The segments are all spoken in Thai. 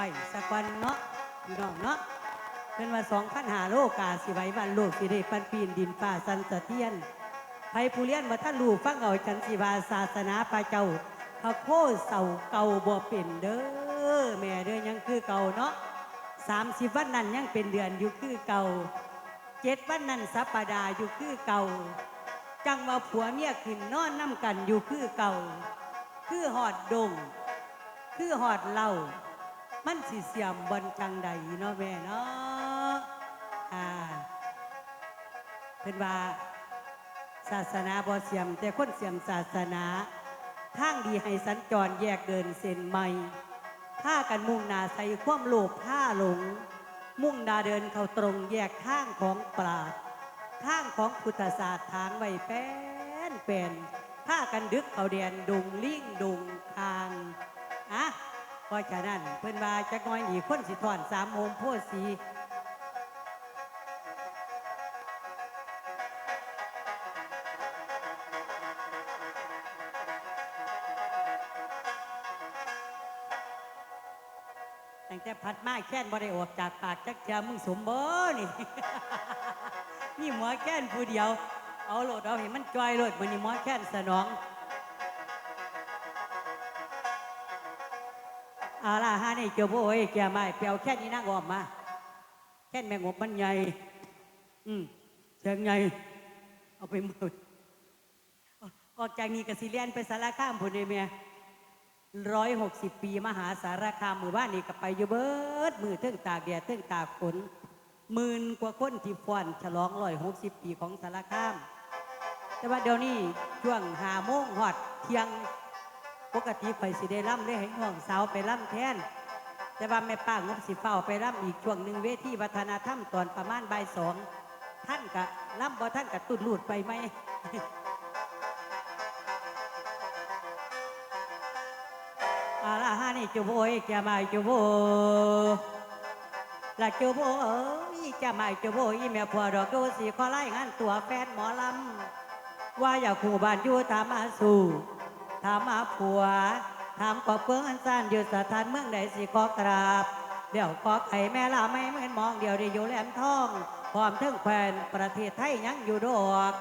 ไปสักวันเนาะพี่น้องเนาะเป็นว่าสองพันหาโลกาสิไว้บ้านโลกสิได้ปันปีนดินฟ้าสันสะเทียนไผผู้เลี้ยนมาท่านลูกฟังเอาจันสิวาศาสนาปาเจ้าพระโคเสาเก่าบ่เป็นเด้อแม่เด้อยังคือเก่าเนาะสามสิบวันนั้นยังเป็นเดือนอยู่คือเก่าเจ็ดวันนั้นสัปปดาห์อยู่คือเก่า จังว่าผัวเมียขึ้นนอนน้ำกันอยู่คือเก่า คือหอดดง คือหอดเหล่า มันสิเสียมบนจังใดเนาะแม่เนาะอ่าเพิ่นว่าศาสนาบ่เสียม แต่คนเสียมศาสนาทางดีให้สัญจรแยกเดินเส้นใหม่ผ้ากันมุ่งนาใส่ความโลภผ้าหลง มุ่งนาเดินเข้าตรงแยกทางของปราดทางของพุทธศาสตร์ทางไว้แป้นเป็นผ้ากันดึกเขาเดียนดงลิ่งดงคางอะ เพราะฉะนั้นเพิ่นว่าจักน้อยนี่คนสิถอนสามโมงพธิ์สีตั้งแต่พัดมาแค้นบ่ได้ออกจากปากจักเทียมึงสมบ่นี่ นี่หมอแค้นผู้เดียว เอาโหลดเอาให้มันจอยโลดมันนี่หมอแค้นสนอง เอาล่ะฮะนี่เจ้าโว้ยแกไม่เปียวแค่นี้นั่งออมมาแค่แมงงบมันใหญ่ อืมเสียงใหญ่ เอาไปหมดออกจากนี้กสิเลียนไปสารคามพุ่นเดเมียร้อยหกสิบปีมหาสารคามหมือบ้านนี่ก็ไปอยู่เบิดมือเทิงตากแดดเทิงตากฝนหมื่นกว่าคนที่ฟ้อนฉลองร้อยหกสิบปีของสารคาม แต่ว่าเดี๋ยวนี้ช่วงหาโมงหอดเที่ยง ปกติข่อยสิได้ล่ำได้ให้ห่วงสาวไปล่ำแทน แต่ว่าแม่ป้างบสิเฝ้าไปล่ำอีกช่วงหนึ่งเวทีวัฒนธรรมตอนประมาณบ่ายสองท่านกะล่ำบ่ท่านกะตุดลูดไปไหมอาลาฮานี่จูโบยแกมาจูโบละจูโบเอ้ยแกมาจูโบอีแม่ผัวดอกดูสิขอไล่งานตัวแฟนหมอลำว่าอย่าขู่บ้านอยู่ตามมาสู่ ถามมาผัว ถามกอบเพื่องอันซ่านอยู่สถานเมืองใดสิขอกราบ เดี๋ยวขอไข่แม่ลาไม่เหมือนมองเดียวได้อยู่แหลมทองพร้อมเทั้งแควนประเทศไทยยังอยู่ดอก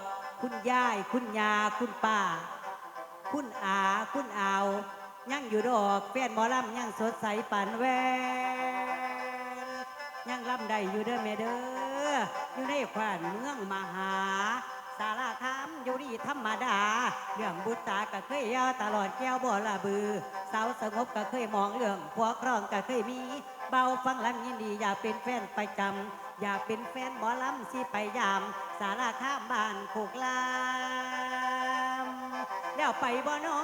คุณยายคุณยาคุณป้า คุณอาคุณอาวยังอยู่ดอกเปียนหมอลำยังสดใสปานแววยังลำได้อยู่เด้อแม่เด้ออยู่ในแควนเมืองมหา สารคามอยู่ดีธรรมดา เรื่องบุตตาก็เคยยาตลอดแก้วบ่ละบือ สาวสงบก็เคยมองเรื่องพวกครองก็เคยมี เบาฟังลำยินดีอยากเป็นแฟนประจำอยากเป็นแฟนหมอลำสิไปยาม สารคามบ้านโคกลามแล้วไปบ่นอ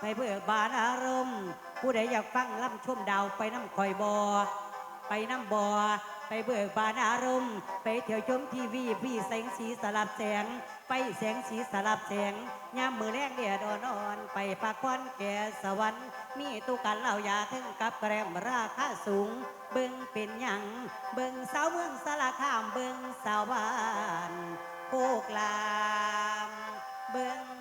ไปเบิกบานอารมณ์ ผู้ใดอยากฟังลำชมดาวไปน้ำคอยบอไปน้ำบ่อ ไปเบิกบานอารมณ์ ไปเที่ยวชมทีวีพี่แสงสีสลับแสง ไปแสงสีสลับแสงยามมือแรงเดียดอนอน ไปปากควันแก่สวรรค์ มีตุกันเหล่ายาถึงกับแกรมราคาสูง เบิ่งเป็นหยัง เบิ่งสาวเมืองสารคามเบิ่งสาวบ้านโคกลาม เบิ่ง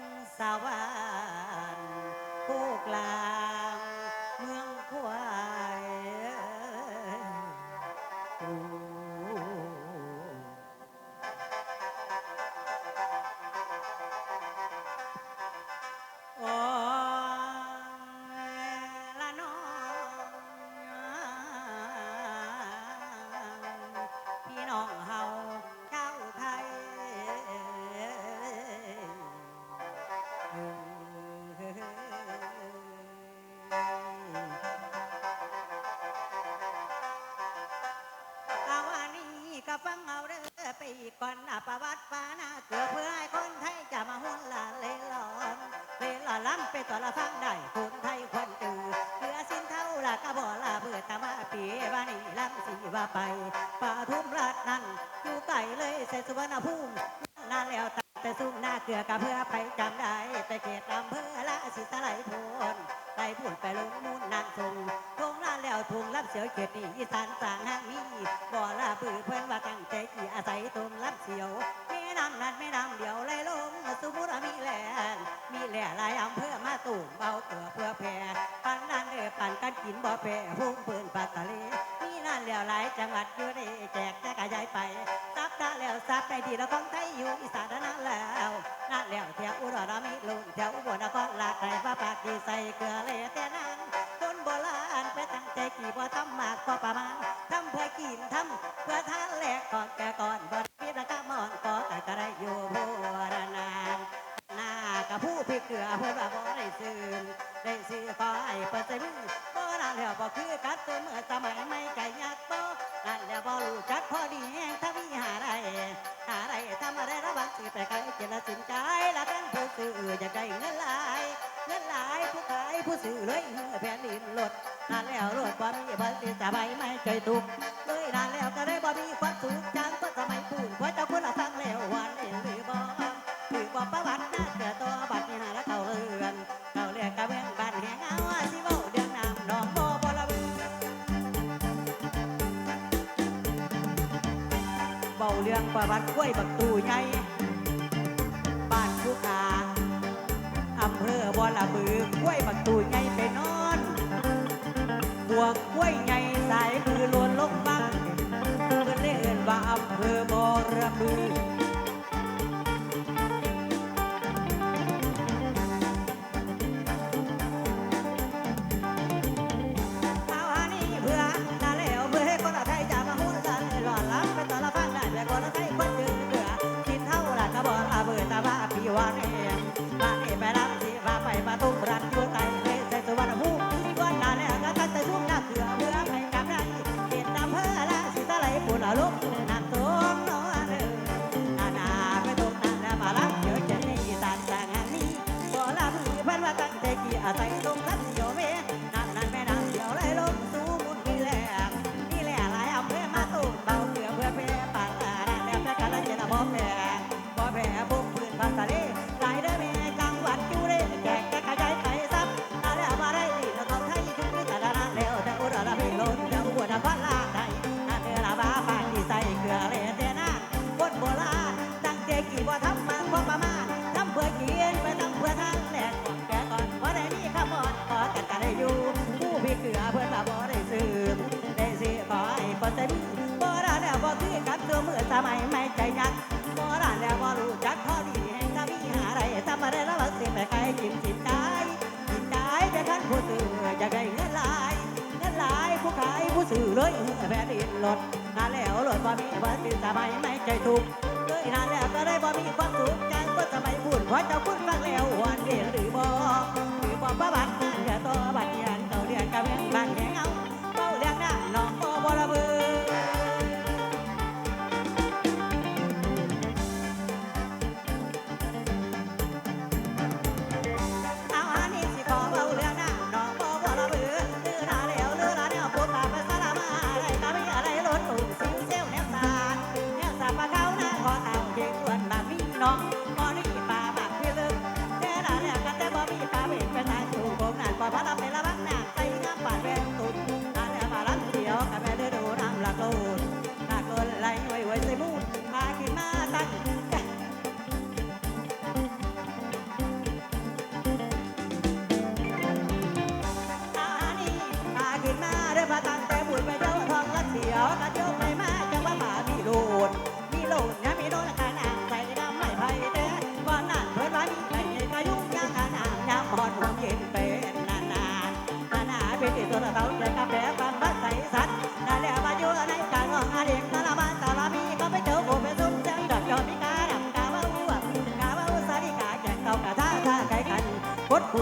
ต่อละฟังได้คนไทยคนตื่นเหลือสิ้นเท่าละก็บ่ละเบื่อตามาปีว่านี่ล้ำสีว่าไปป่าทุ่มรัดนั่นอยู่ไกลเลยใส่สุวรรณภูมินานแล้วตั้งแต่ซุ่มหน้าเกลือกะเพื่อไปจำได้ไปเขตอำเภอละสิตะไหลโพนไปพูดไปลงมูลนางทรงทงลานแล้วทงรับเสียวเขตนี่อีสานสางห้างมีบ่ละปือเพื่อนว่าตั้งใจกี่อาศัยตรงรับเสียวแม่น้ำนั้นแม่น้ำเดียวไหลลงสุมุรมีแหลนมี แหล่หลายอำเภอมาตุ่มเบาเกลือเพื่อแผ่ปันนั้นเด้อปันกันกินบ่แผ่พุ่งปืนปัตตะเลมีนั่นแล้วหลายจังหวัดอยู่ได้แจกแจกกระจายไปซับได้แล้วซับได้ดีแล้วของไทยอยู่อีสานนั่นแล้วนั่นแล้วแถวอุดรมีลุนแถวอุบลนครลาไก่พระปากดีใส่เกลือเลยแต่นั้นคนโบราณไปตั้งใจกี่บ่ทำมากก็ประมาณทำเพื่อกินทำเพื่อทานแหลกก่อนแก่ก่อน เกลือเพื่อว่าบ่ได้ซื้อได้ซื้อขอให้เปิดใจมือบ่นานแล้วบ่คือกัดตัวเมื่อสมัยไม่ไก่ยักษ์โตนั่นแล้วบ่รู้จักพอดีแห่งทวีหาได้หาได้ทำอะไรระวังสิไปไกลเจรสินใจละเป็นผู้ซื้ออยากได้เงินหลายเงินหลายผู้ขายผู้ซื้อเลยเมื่อแผ่นดินหลดนานแล้วรวดบ่มีบ่สิจะไปไม่ใจทุกเลยนานแล้วก็ได้บ่มีความสุขจังก็สมัยปูนเพราะเจ้าคุณละฟังแล้ววัน วยบักตูใหญ่บ้านผู้กาอำเภอบัวละบือกล้วยบักตูใหญ่ไปนอนบวกกล้วยใหญ่สายมือลวนลงบังเพื่อนเล่นว่าอำเภอบัวละบือ ใส่ตรงนั้นโยเวนั่นนั่นแม่นางเดียวไหลลงสู่มุนมีแหละนี่แหละหลายอำเภอมาตุ้มเบาเกลือเพื่อเพ่ปานลาแล้วแต่กันละเจนะบ่แพ้บ่แพ้บุกปืนภาษาเล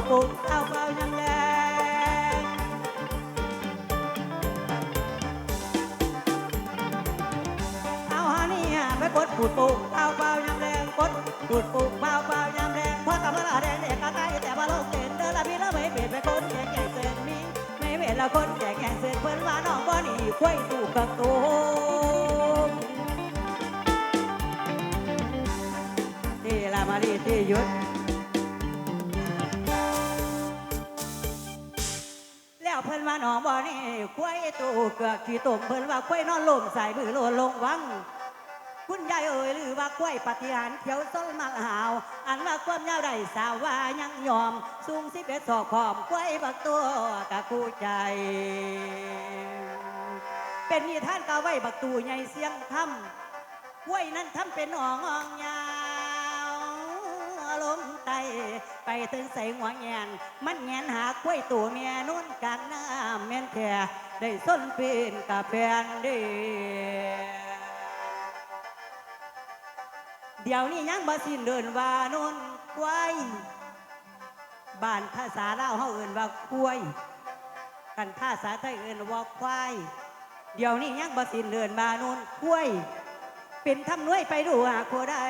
กดผู้ปุ๊เอาเปล่ายังแดงเอาฮานี่ฮะไปกดปูดปูเป้าเป้ายำแรงกดปูดปูเป้าเป้ายำแรงพราะกำลังแดงเด็กกะไกแต่ว่าโลกเกินเดินละพี่ละไม่เปลี่ยนไปคนแก่แก่เส้นมีไม่เวลาคนแก่แก่เส้นเพิ่นว่าน้องบ่หนีควยตู่กักตูมที่ละมาดีที่หยุด นี่ควเกือกขี้ตุ่มเพิ่นว่าควยนอนลมใส่มือโลนลงวัง คุณยายเอ่ยหรือว่ากล้วยปฏิหารเขียวส้นมะหาว อันว่าความยาวได้สาวว่ายังยอม สูงสิบเอ็ดศอกพร้อมกล้วยบักตัวกะคู่ใจ เป็นนิท่านกาไว้บักตูใหญ่เสียงทำกล้วยนั้นทำเป็นอ่องอ่องยาวลมไตไปถึงใส่หัวแงนมันแงนหากล้วยตัวเมียนุ่นกลางน้ำแม่นแค่ ได้ส้นปีนกับแฟนเดีเดี๋ยวนี้ยังบ่สิ้นเดินว่านุ่นกล้วยบ้านภาษาเลาเฮาเอื่นว่ากล้วย กันภาษาไทยเอื่นว่าควาย เดี๋ยวนี้ยังบ่สิ้นเดือนมานนคุ้วย เป็นทำนวยไปดูหาโคได้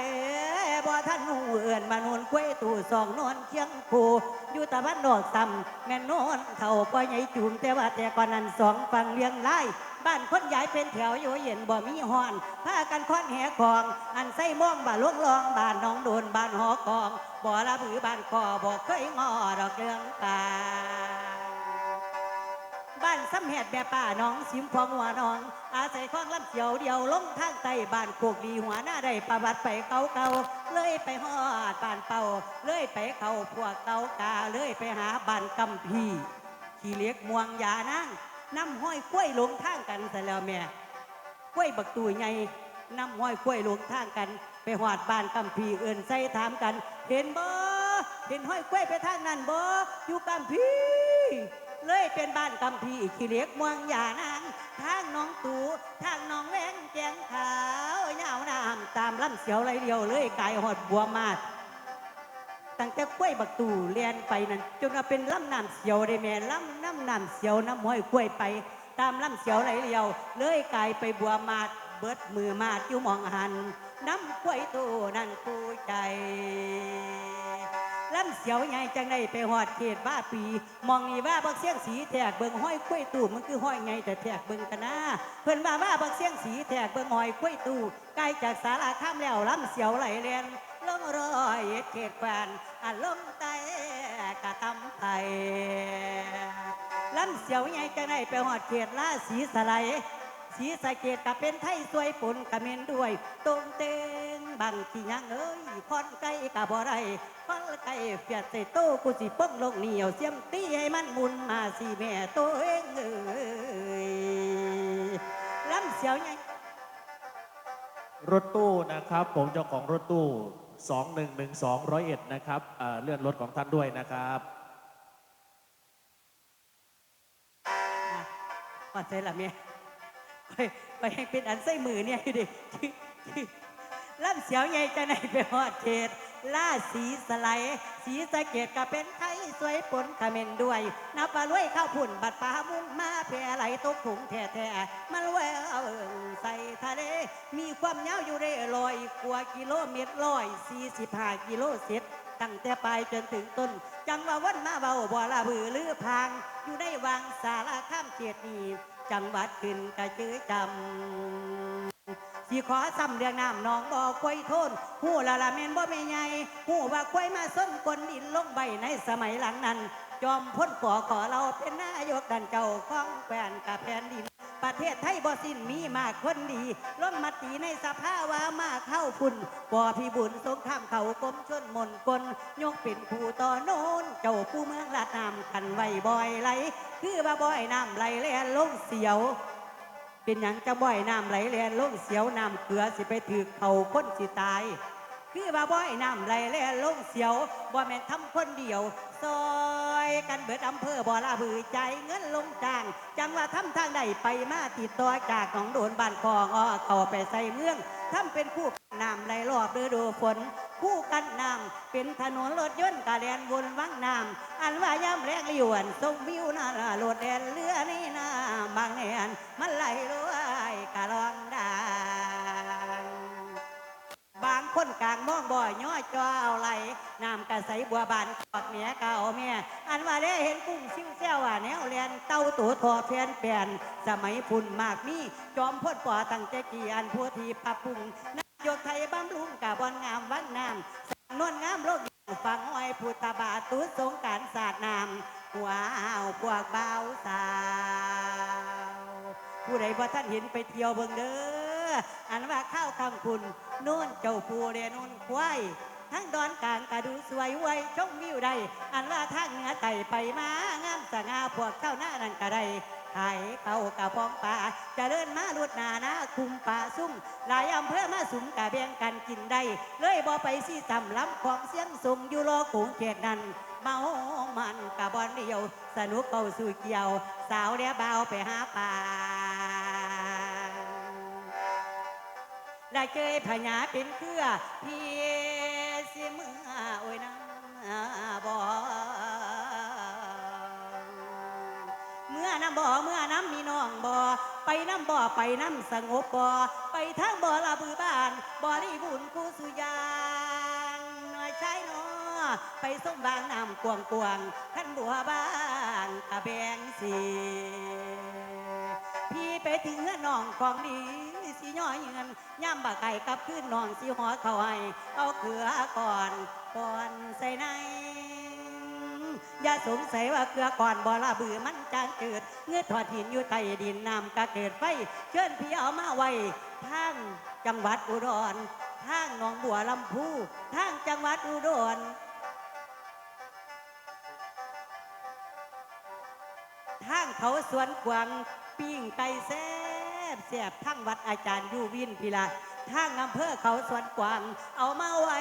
บ่ท่านหูเอื่นมานูนคุ้ยตู่สองนอนเคียงคูอยู่ตะวันดอกซ้ำแม่นโนนเท่าป่อใหญ่จูมแต่ว่าแต่ก่อนนั้นสองฝั่งเลี้ยงไล่บ้านคนใหญ่เป็นแถวอยู่เย็นบ่มีหอนพากันค้อนแหกอง อันใส่ม่วงบ่าลวงลองบ้านน้องโดนบ้านหอกองบ่ละบือบ้านคอบ่เคยงอดอกเรื่องตา บ้านซ้ำแหดแบบป่าน้องสิมพองหัวน้อง อาศัยคลองลำเขียวเดียวลงทางใต้บ้านโคกดีหัวหน้าได้ประวัติไปเก่าเก่าเลยไปฮอดบ้านเป่าเลยไปเขาพวกเก่ากาเลยไปหาบ้านกำพีขี่เล็กม่วงยานั่งน้ำห้อยกล้วยลงทางกันซะแล้วแม่กล้วยบักตูใหญ่น้ำห้อยกล้วยลงทางกัน ไปหอดบ้านกำพีเอื่นใส่ถามกัน เห็นบ่เห็นห้อยกล้วยไปทางนั้นบ่อยู่กำพี เลยเป็นบ้านกำพีขี้เหล็กมืองยานางทางน้องตูทางน้องแวงแจงขาว ยาวน้ำตามลำเสียวไรเดียวเลยกายหอดบัวมาดตั้งแต่กล้วยบักตูเลียนไปนั่นจนมาเป็นลำน้ำเสียวได้แม่ลำน้ำน้ำเสียวน้ำห้อยกล้วยไป ตามลำเสียวไรเดียวเลยกายไปบัวมาดเบิดมือมาดอยู่มองหันน้ำกล้วยตูนั่นกูใจ ลำเสียวใหญ่จังได้ไปหอดเขตว่าปี มองนี่ว่าบักเสียงสีแทกเบิงห้อยกล้วยตู่มันคือห้อยไงแต่แทกเบิงกันนะเพิ่นว่าว่าบักเสียงสีแทกเบิงห้อยกล้วยตู่ใกล้จากสาราข้ามแล้วลำเสียวไหลเลียนลงรอยเขตแฟนอันลงไตกะตำไทยลำเสียวใหญ่จังได้ไปหอดเขตลาสีสไลสีสะเกตกับเป็นไทยสวยปุ่นกะเมนด้วยตรงเตง บังที่ยังเอ้ยคอนไก่กะบ่ได้คอนไก่เฟียดใส่โตกูสิป้องลงเหนียวเสียมตีให้มันหมุนมาสิแม่โตเองเอ้ยลำเสียวไงรถตู้นะครับ ผมเจ้าของรถตู้ 2112ร้อยเอ็ดนะครับเอ่อเลื่อนรถของท่านด้วยนะครับอะก่อนเสร็จละเมียไปไปให้เป็นอันใส่มือเนี่ยอยู่ดิ ลำเสียวใหญ่จะไหนไปหอดเขตล่าสีสไลสีสะเกตก็เป็นไทยสวยปนขเมนด้วย นับปลารวยข้าวผุ่นบัดปลามุนมาแพ่ไหลตกถุงแท้แท้ๆมันแววใส่ทะเล มีความยาวอยู่ได้ลอยกว่ากิโลเมตรร้อยสี่สิบห้ากิโลเซนตั้งแต่ปลายจนถึงต้น จังว่าวันมาเบาบ่ละบือลือพาง อยู่ในวังสารข้ามเกียรตินีจังหวัดขึ้นกระจือจำ สิขอซ้ำเรื่องน้ำหนองบ่อควยโทนหูละละเมนบ่ไม่ใหญ่หูว่าควยมาส้นกลดินลงใบในสมัยหลังนั้น จอมพ้นก่อขอเราเป็นนายกดันเจ้าของแฟนกับแผ่นดิน ประเทศไทยบ่สิ้นมีมากคนดีลงมติในสภาวามาเข้าพุ่นบ่พิบุญสงครามเขากรมชนมนกลยกเป็นผู้ต่อโน้นเจ้าผู้เมืองลาดน้ำขันไว้บ่อยไหล คือว่าบ่อยน้ำไหลแล่นลงเสียว เป็นหยังจะบ่อยน้ำไหลแลนลงเสียวน้ำเกลือสิไปถือเขาคนสิตาย คือว่าบ่อยน้ำไหลแลนลงเสียวบ่แม่นทำคนเดียวซอยกันเบิดอำเภอบ่ละบือใจเงินลงจางจังว่าทำทางใดไปมาติดต่อจากหนองโดนบ้านคองอ้อเข้าไปใส่เมืองทำเป็นคู่น้ำไหลรอบฤดูฝนคู่กันน้ำเป็นถนนรถยนต์กะแดนวนวังน้ำอันว่าย่ำแรงหยวนทรงวิวน่ารถแดนเรือนี่น บางแนนมันไหลรวยกะลองดังบางคนกลางมองบ่อยย่อจอเอาไหลน้ำกระใสบัวบานกอดเมียเก่าเมียอันว่าได้เห็นกุ้งซิ่วเซี่ยวอะแนวเรียนเต้าตัวทอเพียนเปลี่ยนสมัยพุ่นมากมีจอมพ่นป่อตั้งแต่กี่อันพัวทีปรับปรุงนายกไทยบำรุงกับอนงามวังน้ำสร้างนวลงามโลกฟังอ้อยพุทธบาทตุสงการศาสตร์น้ำว้าวพวกเบาสา ผู้ใดบ่ท่านเห็นไปเที่ยวเบิ่งเด้ออันว่าข้าวคำคุณนู่นเจ้าปูเรนุ่นควายทั้งดอนกลางกะดูสวยไวยชมวิวใดอันว่าทางเหนือไต่ไปมางามสง่าพวกเจ้าหน้านั่นกะไดขายเขากะพองป่าจะเดินมาลุดนานาคุมป่าซุ่มหลายอำเภอมาสุมกะแบ่งกันกินได้เลยบ่ไปสิจำล้ำของเสียงสูงอยู่โลกงเขตนั้นเมามันกะบอนเดียว สนุกเก่าสู่เกี่ยว สาวเดียเบาวไปหาป่า ได้เจยพญาเป็นเครือพี่สิเมื่อโอ้ยน้ำบ่อเมื่อน้ำบ่อเมื่อน้ำมีน้องบ่อไปน้ำบ่อไปน้ำสงบบ่อไปทางบ่อละบือบ้านบ่อรีบุญกูสุยางน้อยชายน้อไปส่งบางน้ำกวงกวงขันบัวบางกะแบงสี พี่ไปถึงเฮือนน้องของดีสิย่อยเงินย่ำบะไก่กลับขึ้นน้องสิหอเขาให้เอาเกลือก่อนก่อนใส่ในอย่าสงสัยว่าเกลือก่อนบ่ละบือมันจางเกิดเงือถอดหินอยู่ใต้ดินน้ำกะเกิดไฟเชิญพี่เอามาไว้ทางจังหวัดอุดรทางหนองบัวลำพูทางจังหวัดอุดรทางเขาสวนกวาง ปิ้งไก่แซ่บแซ่บทั้งวัดอาจารย์ยูวินพิลาทางอำเภอเขาสวนกวางเอามาไว้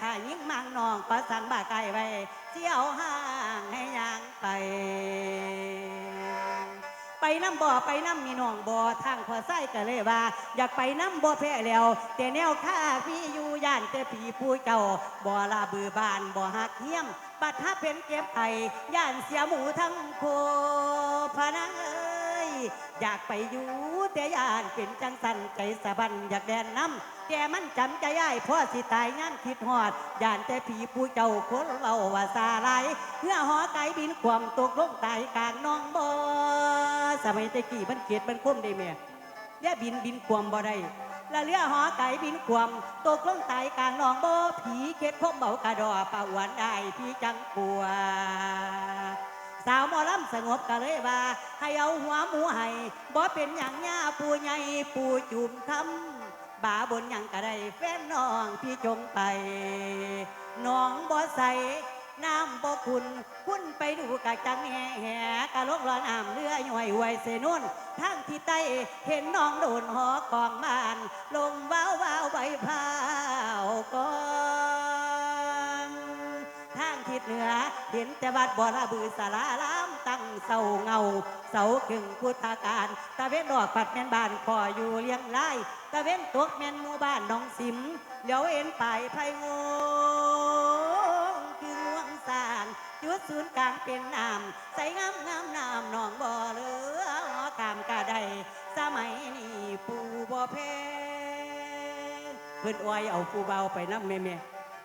ถ้ายิ่งมังนองก็สั่งบ่าไก่ไว้เจียวห้างให้ยางไป ไปน้ำบ่อไปน้ำมีน้องบ่อทางพอไส้ก็เลยว่า อยากไปน้ำบ่อแพ้แล้ว แต่แนวข้าพี่อยู่ย่านแต่ผีผู้เจ้าบ่อลาบือบานบ่อหักเหี้ยมบัดถ้าเป็นเก็บไข่ย่านเสียหมูทั้งโคพนังเอ อยากไปอยู่แต่ยานเป็นจังสันใจสะบันอยากแดนน้ำแต่มันจำใจย่ายพ่อสิตายงานคิดหอดยานแต่ผีผู้เจ้าคนเราว่าซาไรเพื่อหอไก่บินความตกลงตายกลางน้องบ่สมัยตะกี้มันเกียดมันคมได้แม่เรียบินบินความบ่ได้และเรือหอไก่บินควมตกลงไตกลางหนองโบผีเข็ดพบเบากระดอปะหวันได้พี่จังกลัว สาวหมอลำสงบก็เลยว่าให้เอาหัวหมูให้บ่เป็นอย่างย่าปูใหญ่ปูจุ่มทำบาบนอย่างกระไดแฟนน้องพี่จงไปน้องบ่ใส่น้ำบ่คุณคุณไปดูกะจังแห่แห่กะลกรอน้ำเรือห่วยห่วยเสนุ่นทางที่ใต้เห็นน้องโดนหอกองบ้าน ลงว้าวว้าวใบพาวกอง ทิศเหนือ เห็นแต่วัดบ่อระบือสาราลามตั้งเสาเงา เสาขึงพุทธการตะเวนดอกปัดแม่นบ้านคออยู่เลี้ยงไร่ตะเวนตกแม่นหมู่บ้านน้องสิมเดี๋ยวเอ็นไปไพงงคือง่วงสางจุดศูนย์กลางเป็นน้ำใสงามงามน้ำหนองบ่อเหลือหอกามกะไดสมัยนี้ปูบ่เพนเพื่อนอ้อยเอาปูเบาไปน้ำแม่แม่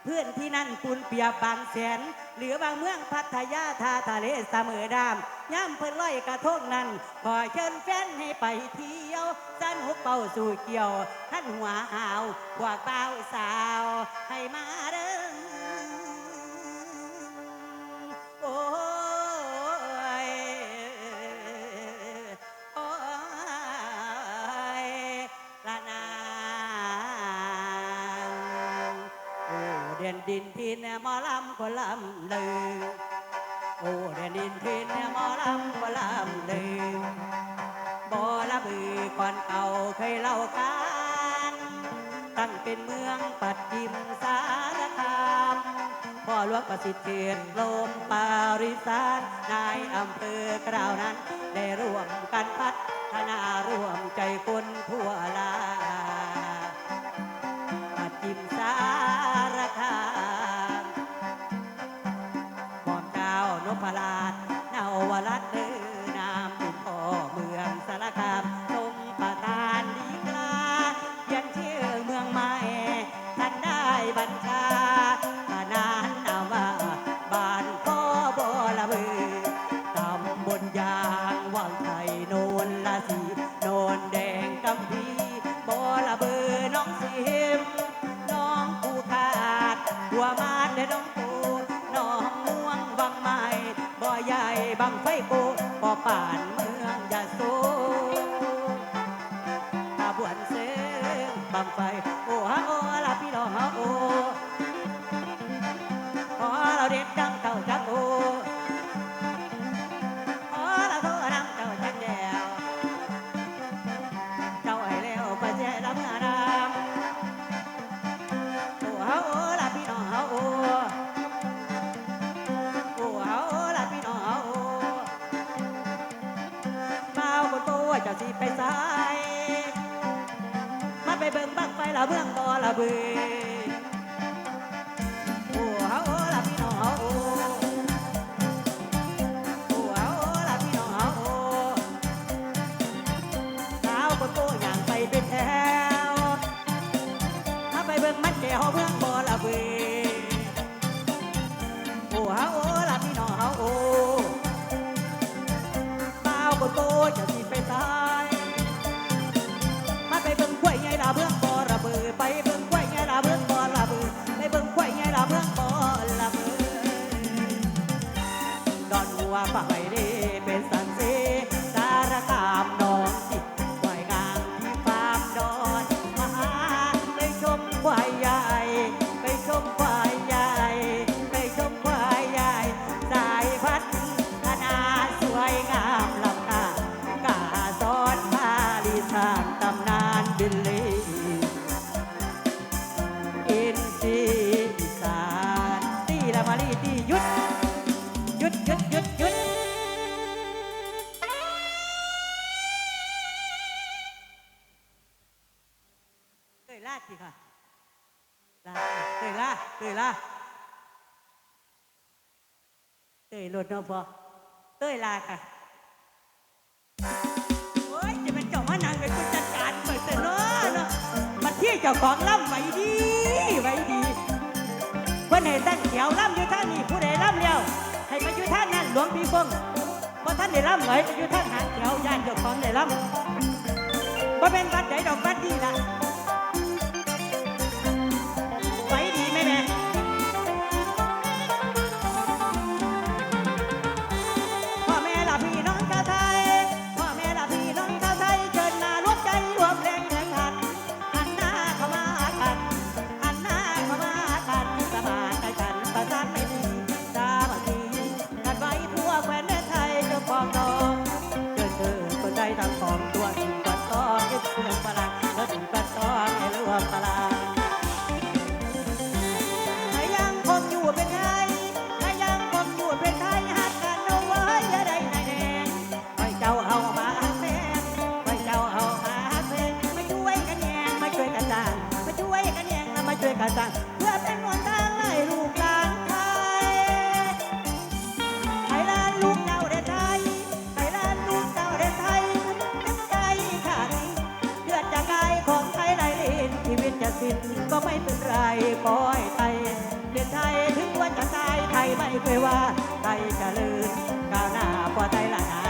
เพื่อนที่นั่นปูนเปียบบางแสนเหลือบางเมืองพัทยาทาทะเลเสมอดามย่ำเพื่อนลอยกระทงนั้น ขอเชิญแฟนให้ไปเที่ยวสันหุกเป่าสู่เกี่ยวท่านหัวหาวพวกเบาสาว ให้มาเด้ เด่นดินทินเนี่ยหมอลำก็ลำลือโอ้เด่นดินทินเนี่ยหมอลำก็ลำลือบ่ละบือก่อนเก่าเคยเล่ากันตั้งเป็นเมืองปัดจิมสารคามพ่อหลวงประสิทธิ์เขตลมปาริสานนายอำเภอกราวนั้น ได้ร่วมกันพัฒนาร่วมใจคนทั่วลา บางไปโกบ่อป่าน ดนบอเต้ยลาค่ะโอ้ยจะมันเจ้ามนังเป็นคนจัดการเปิดเต้นเนาะเาะที่ยวเจ้าของล่ำไว้ดีไว้ดีเพื่นไหนตั้งเขียวล่ำอยู่ท่านี้ผู้ใดล่ำเลี้ยวให้มาอยู่ท่านนั้นหลวงพี่ฟงเพราะท่านได้ล่ำไว้อยู่ท่านหางเขียวย่านเจ้าของได้ล่ำบ่เป็นวัดใหนดอกวัดดีละ ก็ไม่เป็นไรปล่อยไปเรียนไทยถึงว่าจะตายไทยไม่เคยว่าไทยจะลืมก้าวหน้ากว่าไทยละนา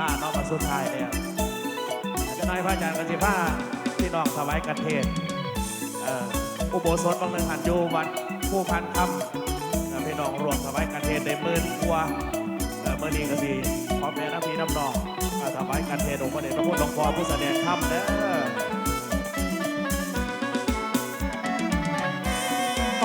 น้องประสุดท้ายแล้วอาจจะน้อยพระอาจารย์กันสิบ้าที่น้องถวายกันเทศอุโบสถบางหนึ่งหันโยู่วัดผู้พันคำพี่น้องรวมถวายกันเทศในมื่นกว่าเอ่อเมื่อนี้ก็ดีพร้อมแม่น้ำพี่น้ำนองถวายกันเทศองค์พระเดชพระพุทธหลวงพ่อผู้แสดงธรรมเด้อ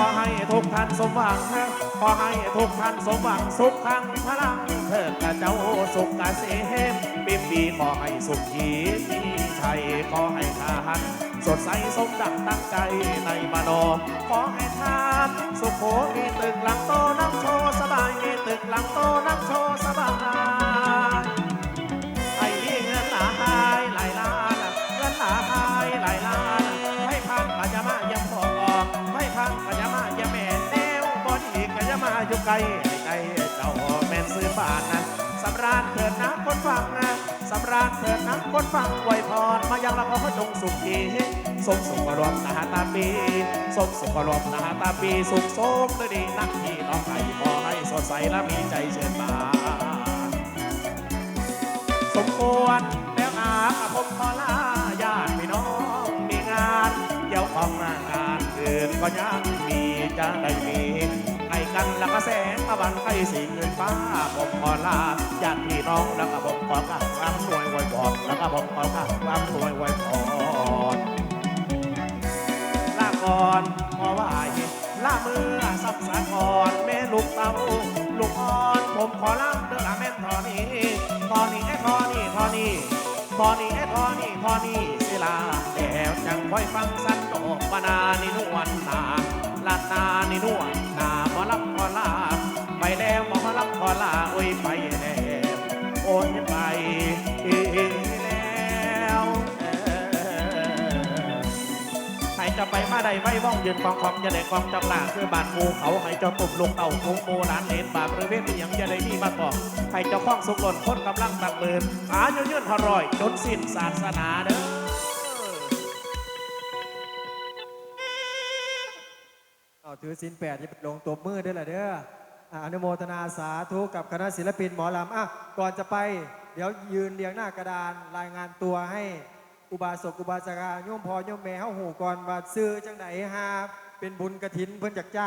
ขอให้ทุกท่านสมหวังนะขอให้ทุกท่านสมหวังสุขขังพลังเถิดกระเจ้าสุขกาเสมปีปีขอให้สุขขีมีชัยขอให้ทานสดใสสมดังตั้งใจในมโนขอให้ทานสุขโขมีตึกหลังโตน้ำโชว์สบายมีตึกหลังโตน้ำโชว์สบาย อยู่ไกลไกลเจ้าแม่นซื้อบ้านนะสำราญเถิดนะคนฟังนะสำราญเถิดนะคนฟังไวยพรมายังละขอจงสุขีสมสุขรวมนาตาปีสมสุขรวมนาตาปีสุขสมด้วยดีนักที่น้องไก่ขอให้สดใสและมีใจเชิญมาสมควรแล้วอาผมขอลาญาติพี่น้องมีงานเกี่ยวของงานอื่นก็ยังมีจะได้มี กันแล้วก็แสงตะวันใกล้สีเงินฟ้าผมขอลาญาติพี่น้องแล้วก็ผมขอกราบความรวยไว้บอกแล้วก็ผมขอกราบความรวยไว้พรลาก่อนขอไหวลาเมื่อสับสากรแม่ลูกเต้าลูกอ่อนผมขอลาเด้อละแม่นทอนี้ทอนี่ไอ้ทอนี่ทอนี่ทอนี่ไอ้ทอนี่ทอนี่สิลาแล้วจังค่อยฟังสันโดกปนานี่นวลนา ลาดนานี่นวลนาหมอลำขอลาไปแล้วหมอลำขอลาโอ้ยไปแล้วโอ้ยไปแล้วให้จะไปมาใดไว้ว่องยืนกองคอมจะได้กองจำหนาคือบานหมูเขาให้เจ้าตุ่มลงเต่าคงโมร้านเลนบาปบริเวณที่ยังจะได้มีมาบอกให้เจ้าข้องสุกหล่นพ้นกำลังตักเบินอายุยืนทรอยจนสิ้นศาสนาเด้อ ถือศีลแปดจะลงตัวมือด้วยล่ะเด้ออนุโมทนาสาธุกับคณะศิลปินหมอลำอะก่อนจะไป เดี๋ยวยืนเรียงหน้ากระดานรายงานตัวให้อุบาสกอุบาสิกาโยมพ่อโยมแม่เฮาหูก่อนว่าซื้อจังไหนฮะเป็นบุญกระถินเพิ่นจากจ้าง